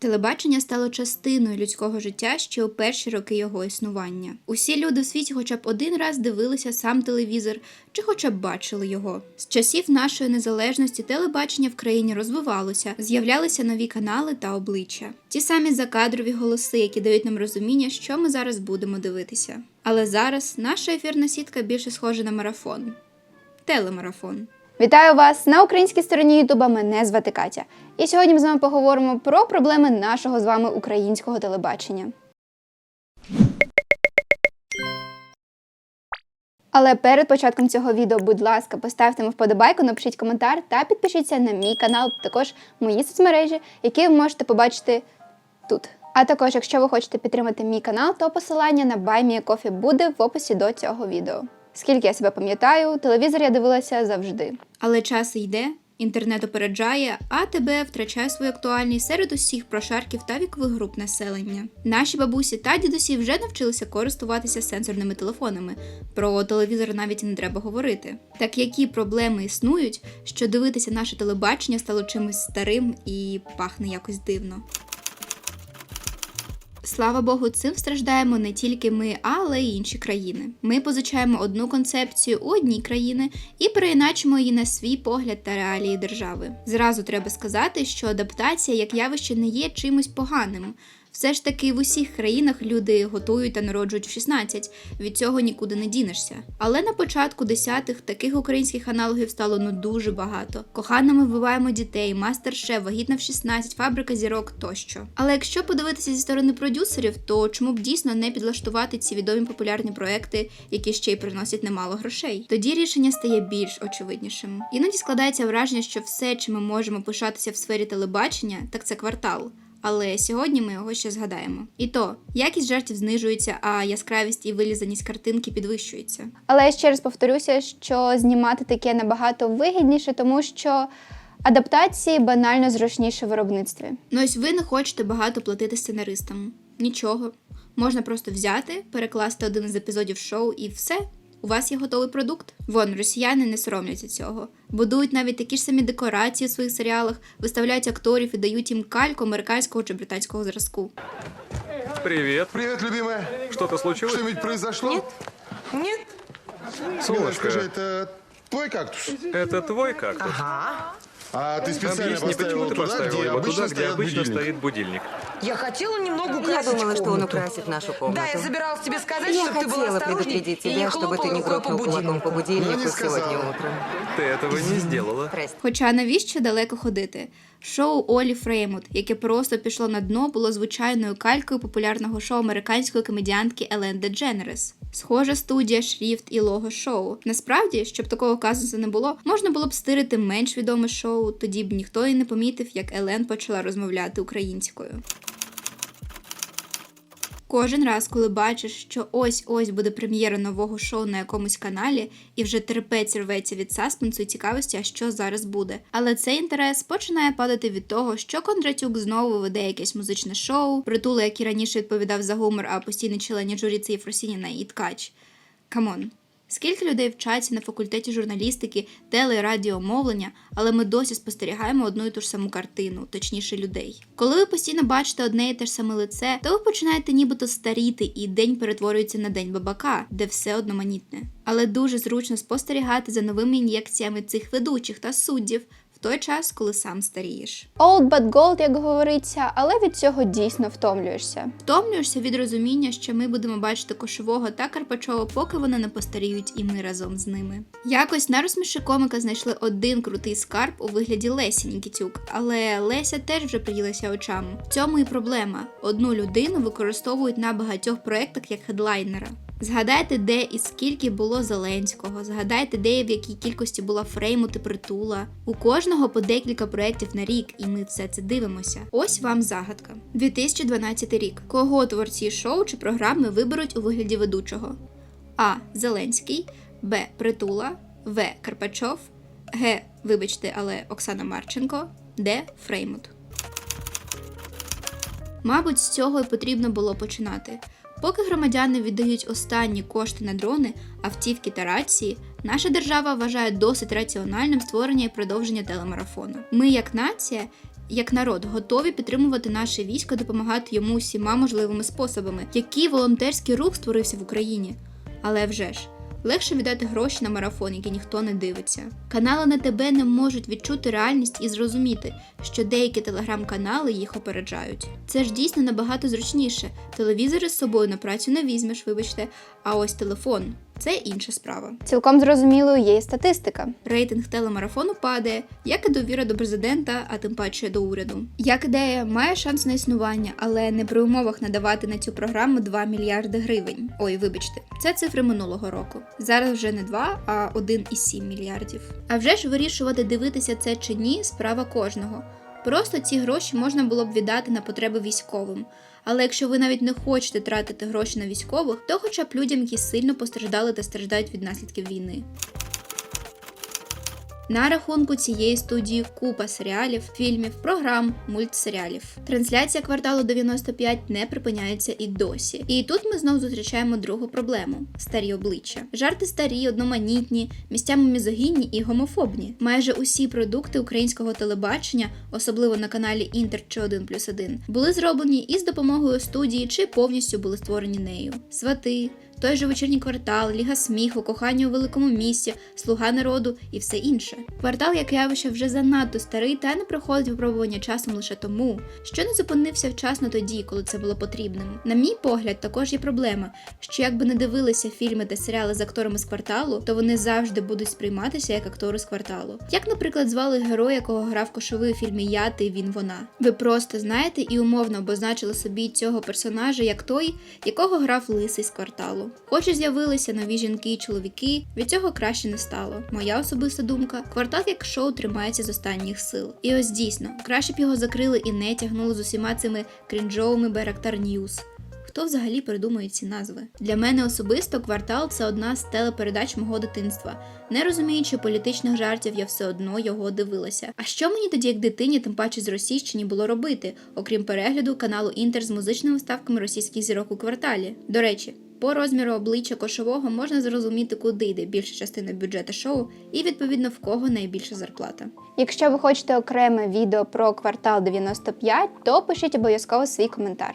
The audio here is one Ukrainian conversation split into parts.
Телебачення стало частиною людського життя ще у перші роки його існування. Усі люди в світі хоча б один раз дивилися сам телевізор чи хоча б бачили його. З часів нашої незалежності телебачення в країні розвивалося, з'являлися нові канали та обличчя. Ті самі закадрові голоси, які дають нам розуміння, що ми зараз будемо дивитися. Але зараз наша ефірна сітка більше схожа на марафон телемарафон. Вітаю вас на українській стороні Ютуба. Мене звати Катя. І сьогодні ми з вами поговоримо про проблеми нашого з вами українського телебачення. Але перед початком цього відео, будь ласка, поставте мені вподобайку, напишіть коментар та підпишіться на мій канал, також мої соцмережі, які ви можете побачити тут. А також, якщо ви хочете підтримати мій канал, то посилання на BuyMeACoffee буде в описі до цього відео. Скільки я себе пам'ятаю, телевізор я дивилася завжди. Але час йде, інтернет опереджає, а ТБ втрачає свою актуальність серед усіх прошарків та вікових груп населення. Наші бабусі та дідусі вже навчилися користуватися сенсорними телефонами. Про телевізор навіть не треба говорити. Так які проблеми існують, що дивитися наше телебачення стало чимось старим і пахне якось дивно. Слава Богу, цим страждаємо не тільки ми, але й інші країни. Ми позичаємо одну концепцію у одній країни і переіначимо її на свій погляд та реалії держави. Зразу треба сказати, що адаптація як явище не є чимось поганим. Все ж таки в усіх країнах люди готують та народжують в 16, від цього нікуди не дінешся. Але на початку десятих таких українських аналогів стало ну дуже багато. Кохано ми вбиваємо дітей, мастер-шеф, вагітна в 16, фабрика зірок тощо. Але якщо подивитися зі сторони продюсерів, то чому б дійсно не підлаштувати ці відомі популярні проекти, які ще й приносять немало грошей? Тоді рішення стає більш очевиднішим. Іноді складається враження, що все, чим ми можемо пишатися в сфері телебачення, так це квартал. Але сьогодні ми його ще згадаємо. І то якість жартів знижується, а яскравість і вилізаність картинки підвищується. Але я ще раз повторюся, що знімати таке набагато вигідніше, тому що адаптації банально зручніше в виробництві. Ну ось ви не хочете багато платити сценаристам. Нічого. Можна просто взяти, перекласти один із епізодів шоу і все. У вас є готовий продукт. Вон, росіяни не соромляться цього. Будують навіть такі ж самі декорації в своїх серіалах, виставляють акторів і дають їм кальку американського чи британського зразку. Привет. Привет, любимая. Что-то случилось? Что-нибудь произошло? Нет. Нет? Милая, Солнышко, скажи, это твой кактус? это твой кактус. А ты специально Объясни, почему поставил ты туда, поставил где его обычно туда, где стоят обычно будильник? стоит будильник? Я хотела немного Я украсить думала, что он комнату. украсит нашу комнату. Да, я собиралась тебе сказать, Я чтобы ты была хотела осторожней предупредить и не тебя, чтобы ты не хлопала рукой грохнул кулаком по Ну, будильнику не сказала. сегодня утром. Ты этого не сделала. Прости. Хоча навіщо далеко ходити? Шоу Олі Фреймут, яке просто пішло на дно, було звичайною калькою популярного шоу американської комедіантки Елен Дедженерес. Схожа студія, шрифт і лого шоу. Насправді, щоб такого казусу не було, можна було б стирити менш відоме шоу, тоді б ніхто і не помітив, як Елен почала розмовляти українською. Кожен раз, коли бачиш, що ось-ось буде прем'єра нового шоу на якомусь каналі, і вже терпець рветься від саспенсу і цікавості, а що зараз буде. Але цей інтерес починає падати від того, що Кондратюк знову веде якесь музичне шоу, притула, який раніше відповідав за гумор, а постійний члені журі це Єфросініна і Ткач. Камон. Скільки людей вчаться на факультеті журналістики, теле і радіомовлення, але ми досі спостерігаємо одну і ту ж саму картину, точніше людей. Коли ви постійно бачите одне і те ж саме лице, то ви починаєте нібито старіти, і день перетворюється на день бабака, де все одноманітне. Але дуже зручно спостерігати за новими ін'єкціями цих ведучих та суддів в той час, коли сам старієш. Old but gold, як говориться, але від цього дійсно втомлюєшся. Втомлюєшся від розуміння, що ми будемо бачити кошового та Карпачова, поки вони не постаріють, і ми разом з ними. Якось на розсміши комика знайшли один крутий скарб у вигляді Лесі Нікітюк, але Леся теж вже приїлася очам. В цьому і проблема: одну людину використовують на багатьох проєктах як хедлайнера. Згадайте, де і скільки було Зеленського, згадайте, де і в якій кількості була Фреймут і притула. У кожного по декілька проєктів на рік, і ми все це дивимося. Ось вам загадка. 2012 рік. Кого творці шоу чи програми виберуть у вигляді ведучого? А. Зеленський, Б. Притула, В. Карпачов, Г. Вибачте, але Оксана Марченко, Д. Фреймут. Мабуть, з цього і потрібно було починати. Поки громадяни віддають останні кошти на дрони, автівки та рації, наша держава вважає досить раціональним створення і продовження телемарафону. Ми, як нація, як народ, готові підтримувати наше військо, допомагати йому усіма можливими способами, який волонтерський рух створився в Україні. Але вже ж. Легше віддати гроші на марафон, який ніхто не дивиться. Канали на тебе не можуть відчути реальність і зрозуміти, що деякі телеграм-канали їх опереджають. Це ж дійсно набагато зручніше. Телевізори з собою на працю не візьмеш, вибачте, а ось телефон це інша справа. Цілком зрозумілою є і статистика. Рейтинг телемарафону падає, як і довіра до президента, а тим паче до уряду. Як ідея має шанс на існування, але не при умовах надавати на цю програму 2 мільярди гривень. Ой, вибачте, це цифри минулого року. Зараз вже не 2, а 1,7 мільярдів. А вже ж вирішувати, дивитися це чи ні, справа кожного. Просто ці гроші можна було б віддати на потреби військовим. Але якщо ви навіть не хочете тратити гроші на військових, то хоча б людям, які сильно постраждали та страждають від наслідків війни. На рахунку цієї студії купа серіалів, фільмів, програм, мультсеріалів. Трансляція кварталу 95 не припиняється і досі. І тут ми знову зустрічаємо другу проблему старі обличчя. Жарти старі, одноманітні, місцями мізогінні і гомофобні. Майже усі продукти українського телебачення, особливо на каналі Інтер чи 1 плюс 1, були зроблені із допомогою студії чи повністю були створені нею. Свати. Той же вечірній квартал, Ліга сміху, кохання у великому місті, слуга народу і все інше. Квартал як явище вже занадто старий та не проходить випробування часом лише тому, що не зупинився вчасно тоді, коли це було потрібним. На мій погляд, також є проблема, що якби не дивилися фільми та серіали з акторами з кварталу, то вони завжди будуть сприйматися як актори з кварталу. Як, наприклад, звали героя, якого грав кошовий у фільмі Я, ти, він, вона. Ви просто знаєте і умовно обозначили собі цього персонажа як той, якого грав лисий з кварталу. Хоч і з'явилися нові жінки і чоловіки, від цього краще не стало. Моя особиста думка: квартал як шоу тримається з останніх сил. І ось дійсно, краще б його закрили і не тягнули з усіма цими крінжовими Беректар Ньюз. Хто взагалі придумує ці назви? Для мене особисто квартал це одна з телепередач мого дитинства. Не розуміючи політичних жартів, я все одно його дивилася. А що мені тоді, як дитині, тим паче з Російщині, було робити, окрім перегляду каналу Інтер з музичними вставками російських зірок у кварталі? До речі. По розміру обличчя кошового можна зрозуміти, куди йде більша частина бюджету шоу, і відповідно в кого найбільша зарплата. Якщо ви хочете окреме відео про квартал 95, то пишіть обов'язково свій коментар.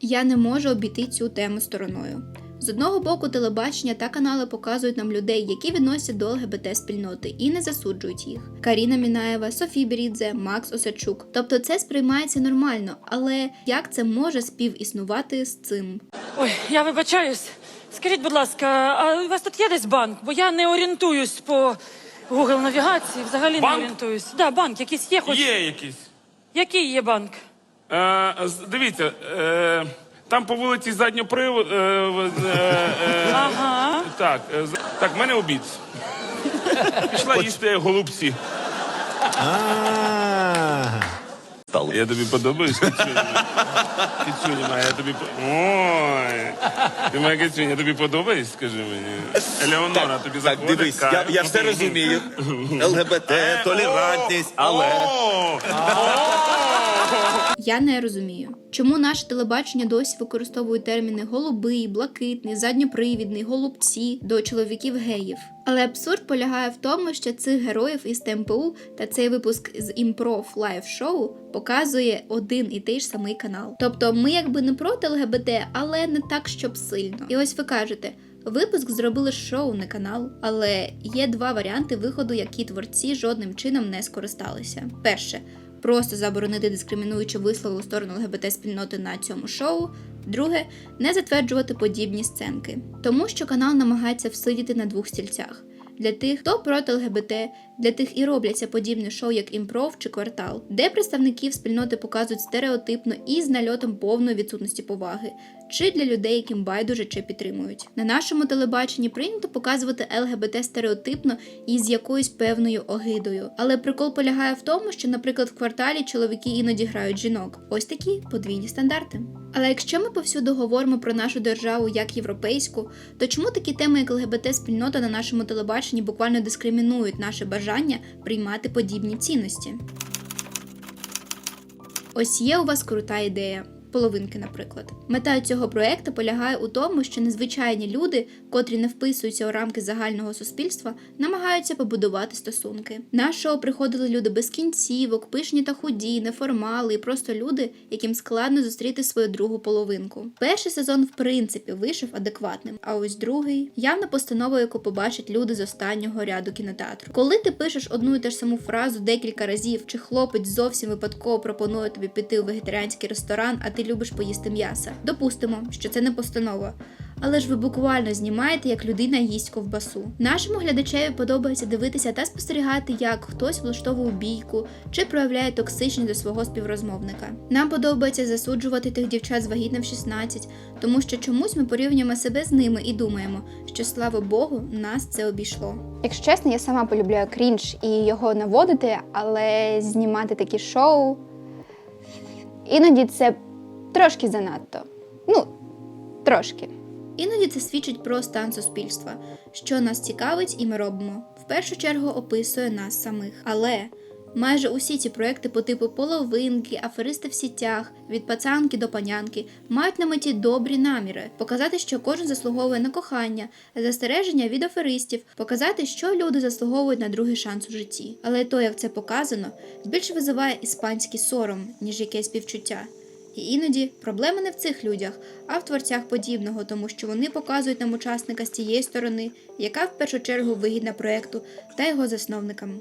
Я не можу обійти цю тему стороною. З одного боку, телебачення та канали показують нам людей, які відносять до ЛГБТ спільноти і не засуджують їх. Каріна Мінаєва, Софі Берідзе, Макс Осадчук. Тобто це сприймається нормально, але як це може співіснувати з цим? Ой, я вибачаюсь. Скажіть, будь ласка, а у вас тут є десь банк? Бо я не орієнтуюсь по Google навігації, взагалі Банк? не орієнтуюсь. Да, банк якийсь є, хоч Є якийсь. який є банк? Е, дивіться, е, там по вулиці задньопривод. Е, е, е, Ага. так, е, так, в мене обід. Пішла їсти голубці. Я тобі подобаюсь? Кицюня моя, я тобі... по- Ой, ти моя Кицюня, тобі подобається, скажи мені? Елеонора, тобі Так, заходить? дивись, я, Кайф? я все розумію. ЛГБТ, Е, толерантність, о, але. о, Я не розумію, чому наше телебачення досі використовує терміни голубий, блакитний, задньопривідний, голубці до чоловіків геїв. Але абсурд полягає в тому, що цих героїв із ТМПУ та цей випуск з імпров лайв шоу показує один і той ж самий канал. Тобто ми якби не проти ЛГБТ, але не так, щоб сильно. І ось ви кажете. Випуск зробили шоу, не канал, але є два варіанти виходу, які творці жодним чином не скористалися. Перше просто заборонити дискримінуючі вислови у сторону ЛГБТ спільноти на цьому шоу. Друге не затверджувати подібні сценки, тому що канал намагається всидіти на двох стільцях. Для тих, хто проти ЛГБТ, для тих і робляться подібні шоу, як імпров чи квартал, де представників спільноти показують стереотипно і з нальотом повної відсутності поваги, чи для людей, яким байдуже чи підтримують. На нашому телебаченні прийнято показувати ЛГБТ стереотипно і з якоюсь певною огидою. Але прикол полягає в тому, що, наприклад, в кварталі чоловіки іноді грають жінок. Ось такі подвійні стандарти. Але якщо ми повсюду говоримо про нашу державу як європейську, то чому такі теми, як ЛГБТ спільнота на нашому телебаченні буквально дискримінують наше бажання приймати подібні цінності? Ось є у вас крута ідея. Половинки, наприклад. Мета цього проекту полягає у тому, що незвичайні люди, котрі не вписуються у рамки загального суспільства, намагаються побудувати стосунки. На шоу приходили люди без кінцівок, пишні та худі, неформали і просто люди, яким складно зустріти свою другу половинку. Перший сезон, в принципі, вийшов адекватним, а ось другий явно постанова, яку побачать люди з останнього ряду кінотеатру. Коли ти пишеш одну і те ж саму фразу декілька разів, чи хлопець зовсім випадково пропонує тобі піти у вегетаріанський ресторан, а ти любиш поїсти м'яса. Допустимо, що це не постанова. Але ж ви буквально знімаєте, як людина їсть ковбасу. Нашому глядачеві подобається дивитися та спостерігати, як хтось влаштовує бійку чи проявляє токсичність до свого співрозмовника. Нам подобається засуджувати тих дівчат з вагітним в 16, тому що чомусь ми порівнюємо себе з ними і думаємо, що слава Богу, нас це обійшло. Якщо чесно, я сама полюбляю крінж і його наводити, але знімати такі шоу іноді це трошки занадто. Ну, трошки. Іноді це свідчить про стан суспільства, що нас цікавить, і ми робимо. В першу чергу описує нас самих. Але майже усі ці проекти по типу половинки, аферисти в сітях, від пацанки до панянки мають на меті добрі наміри, показати, що кожен заслуговує на кохання, застереження від аферистів, показати, що люди заслуговують на другий шанс у житті. Але то, як це показано, більше визиває іспанський сором, ніж якесь співчуття. І іноді проблема не в цих людях, а в творцях подібного, тому що вони показують нам учасника з тієї сторони, яка в першу чергу вигідна проекту та його засновникам.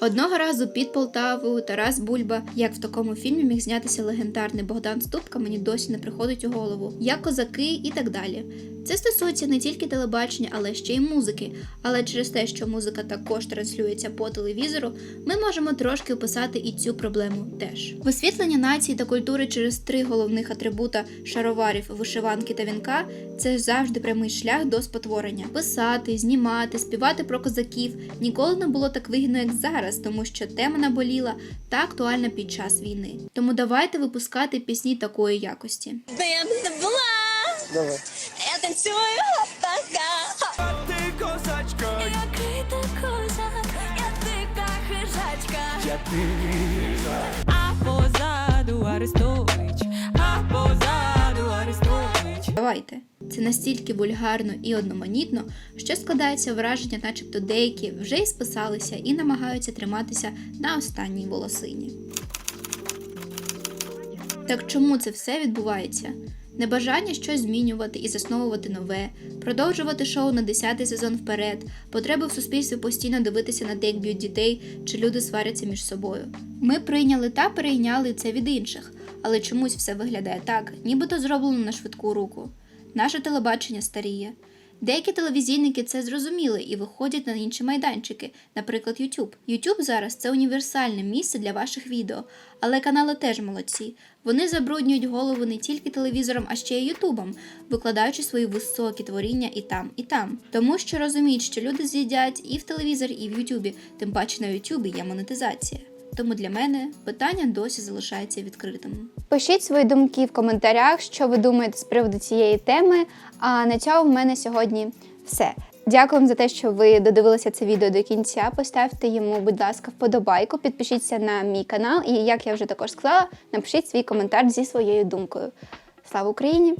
Одного разу під Полтавою Тарас Бульба, як в такому фільмі міг знятися легендарний Богдан Ступка, мені досі не приходить у голову, як козаки і так далі. Це стосується не тільки телебачення, але ще й музики. Але через те, що музика також транслюється по телевізору, ми можемо трошки описати і цю проблему теж. Висвітлення нації та культури через три головних атрибута шароварів, вишиванки та вінка це завжди прямий шлях до спотворення. Писати, знімати, співати про козаків ніколи не було так вигідно, як зараз, тому що тема наболіла та актуальна під час війни. Тому давайте випускати пісні такої якості. Давай. Я танцюю така. Ти козачка. Який ти козак, я дика хижачка. Я ти А позаду Арестович, а позаду Арестович. Давайте. Це настільки вульгарно і одноманітно, що складається враження, начебто деякі вже й списалися і намагаються триматися на останній волосині. Так чому це все відбувається? Небажання щось змінювати і засновувати нове, продовжувати шоу на 10-й сезон вперед, потреби в суспільстві постійно дивитися на те, як б'ють дітей чи люди сваряться між собою. Ми прийняли та перейняли це від інших, але чомусь все виглядає так, нібито зроблено на швидку руку. Наше телебачення старіє. Деякі телевізійники це зрозуміли і виходять на інші майданчики, наприклад, YouTube. YouTube зараз це універсальне місце для ваших відео, але канали теж молодці. Вони забруднюють голову не тільки телевізором, а ще й Ютубом, викладаючи свої високі творіння і там, і там. Тому що розуміють, що люди з'їдять і в телевізорі, і в Ютубі, тим паче на Ютубі є монетизація. Тому для мене питання досі залишається відкритим. Пишіть свої думки в коментарях, що ви думаєте з приводу цієї теми. А на цьому в мене сьогодні все. Дякую вам за те, що ви додивилися це відео до кінця. Поставте йому, будь ласка, вподобайку, підпишіться на мій канал, і як я вже також сказала, напишіть свій коментар зі своєю думкою. Слава Україні!